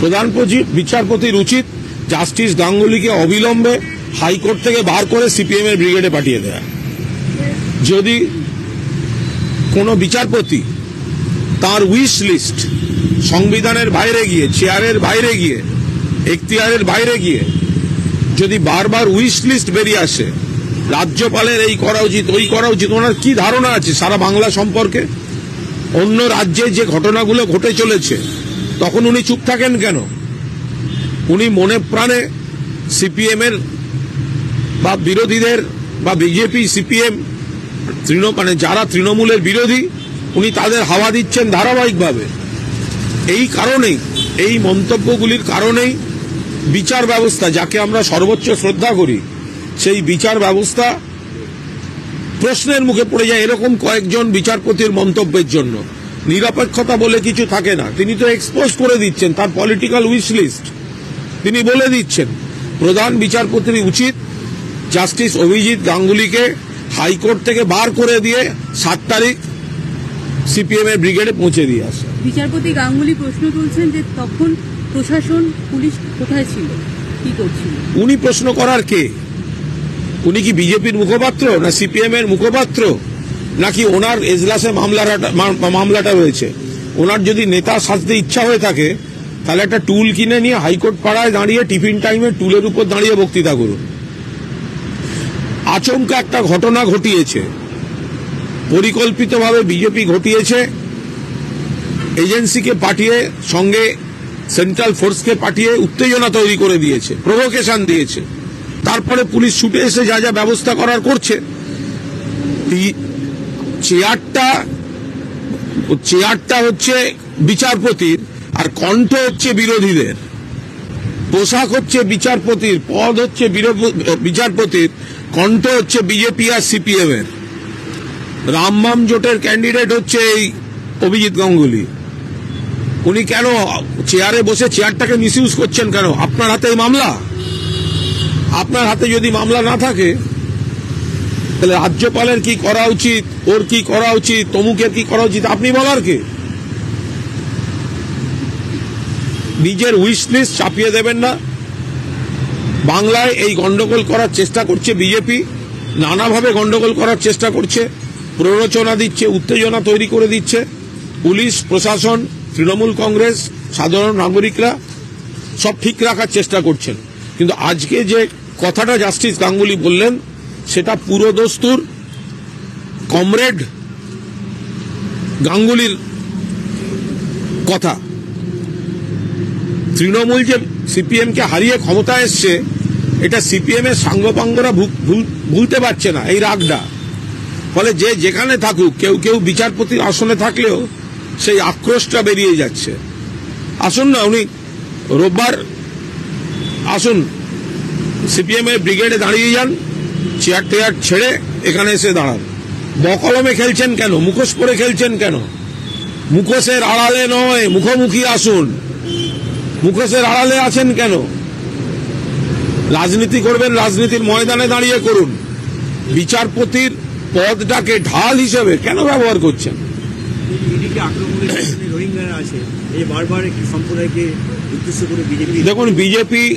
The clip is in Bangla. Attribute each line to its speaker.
Speaker 1: প্রধান বিচারপতির উচিত জাস্টিস গাঙ্গুলিকে অবিলম্বে হাইকোর্ট থেকে বার করে সিপিএম এর ব্রিগেডে পাঠিয়ে দেয়া। যদি কোনো বিচারপতি তার উইশ লিস্ট সংবিধানের বাইরে গিয়ে, চেয়ারের বাইরে গিয়ে, এখতিয়ারের বাইরে গিয়ে যদি বারবার উইশ লিস্ট বেরিয়ে আসে, রাজ্যপালের এই করা উচিত ওই করা উচিত ওনার কি ধারণা আছে সারা বাংলা সম্পর্কে? অন্য রাজ্যে যে ঘটনাগুলো ঘটে চলেছে তখন উনি চুপ থাকেন কেন? উনি মনে প্রাণে সিপিএম এর বা বিরোধীদের বা বিজেপি, সিপিএম, তৃণ মানে যারা তৃণমূলের বিরোধী, উনি তাদের হাওয়া দিচ্ছেন ধারাবাহিকভাবে। এই কারণেই, এই মন্তব্যগুলির কারণেই বিচার ব্যবস্থা, যাকে আমরা সর্বোচ্চ শ্রদ্ধা করি, সেই বিচার ব্যবস্থা প্রশ্নের মুখে পড়ে যায় এরকম কয়েকজন বিচারপতির মন্তব্যের জন্য। নিরপেক্ষতা বলে কিছু থাকে না। তিনি তো এক্সপোজ করে দিচ্ছেন তার পলিটিক্যাল উইশ লিস্ট তিনি বলে দিচ্ছেন প্রধান বিচারপতির উচিত জাস্টিস অভিজিৎ গাঙ্গুলিকে হাইকোর্ট থেকে বার করে দিয়ে সাত তারিখ সিপিএম এর ব্রিগেডে পৌঁছে দিয়ে আসে।
Speaker 2: বিচারপতি গাঙ্গুলি প্রশ্ন তুলছেন যে তখন প্রশাসন পুলিশ কোথায় ছিল? কি করছিল?
Speaker 1: উনি প্রশ্ন করার কে? উনি কি বিজেপির মুখপাত্র না সিপিএম এর মুখপাত্র? নাকি ওনার এজলাসে মামলাটা রয়েছে? ওনার যদি নেতা সাজতে ইচ্ছা হয়ে থাকে, তাহলে একটা টুল কিনে নিয়ে হাইকোর্ট পাড়ায় দাঁড়িয়ে টিফিন টাইমে টুলের উপর দাঁড়িয়ে বক্তৃতা করুন। আচমকা একটা ঘটনা ঘটিয়েছে। পরিকল্পিতভাবে বিজেপি ঘটিয়েছে। এজেন্সিকে পাঠিয়ে, সঙ্গে সেন্ট্রাল ফোর্সকে পাঠিয়ে উত্তেজনা তৈরি করে দিয়েছে, প্রভোকেশন দিয়েছে। তারপরে পুলিশ ছুটে এসে যা যা ব্যবস্থা করার করছে চেয়ারটা চেয়ারটা হচ্ছে বিচারপতির, আর কণ্ঠ হচ্ছে বিরোধীদের। পোশাক হচ্ছে বিচারপতির, পদ হচ্ছে বিচারপতির, কণ্ঠ হচ্ছে বিজেপি আর সিপিএম এর রামবাম জোটের ক্যান্ডিডেট হচ্ছে এই অভিজিৎ গাঙ্গুলি। উনি কেন চেয়ারে বসে চেয়ারটাকে মিসইউজ করছেন কেন? আপনার হাতে মামলা? আপনার হাতে যদি মামলা না থাকে তাহলে রাজ্যপালের কি করা উচিত? ওর কি করা উচিত? তমুকের কি করা উচিত? আপনি বলার কে? নিজের উইশ লিস্ট চাপিয়ে দেবেন না। বাংলায় এই গন্ডগোল করার চেষ্টা করছে বিজেপি নানাভাবে গন্ডগোল করার চেষ্টা করছে। প্ররোচনা দিচ্ছে, উত্তেজনা তৈরি করে দিচ্ছে। পুলিশ, প্রশাসন, তৃণমূল কংগ্রেস, সাধারণ নাগরিকরা সব ঠিক রাখার চেষ্টা করছেন। কিন্তু আজকে যে কথাটা জাস্টিস গাঙ্গুলি বললেন সেটা পুরো দস্তুর, কমরেড, গাঙ্গুলির কথা। তৃণমূল যে সিপিএম কে হারিয়ে ক্ষমতা এসছে, এটা সিপিএম এর সাঙ্গপাঙ্গরা ভুল- ভুলতে পারছে না, এই রাগটা। ফলে যে যেখানে থাকুক, কেউ কেউ বিচারপতির আসনে থাকলেও সেই আক্রোশটা বেরিয়ে যাচ্ছে। আসুন না, উনি রোববার আসুন সিপিএম এর ব্রিগেডে দাঁড়িয়ে যান। চেয়ার টেয়ার ছেড়ে এখানে এসে দাঁড়ান। বকলমে খেলছেন কেন? মুখোশ পরে খেলছেন কেন? মুখোশের আড়ালে নয় মুখোমুখি আসুন। মুখোশের আড়ালে আছেন কেন? রাজনীতি করবেন রাজনীতির ময়দানে দাঁড়িয়ে করুন। বিচারপতির পদটাকে ঢাল হিসেবে কেন ব্যবহার করছেন? দেখুন বিজেপি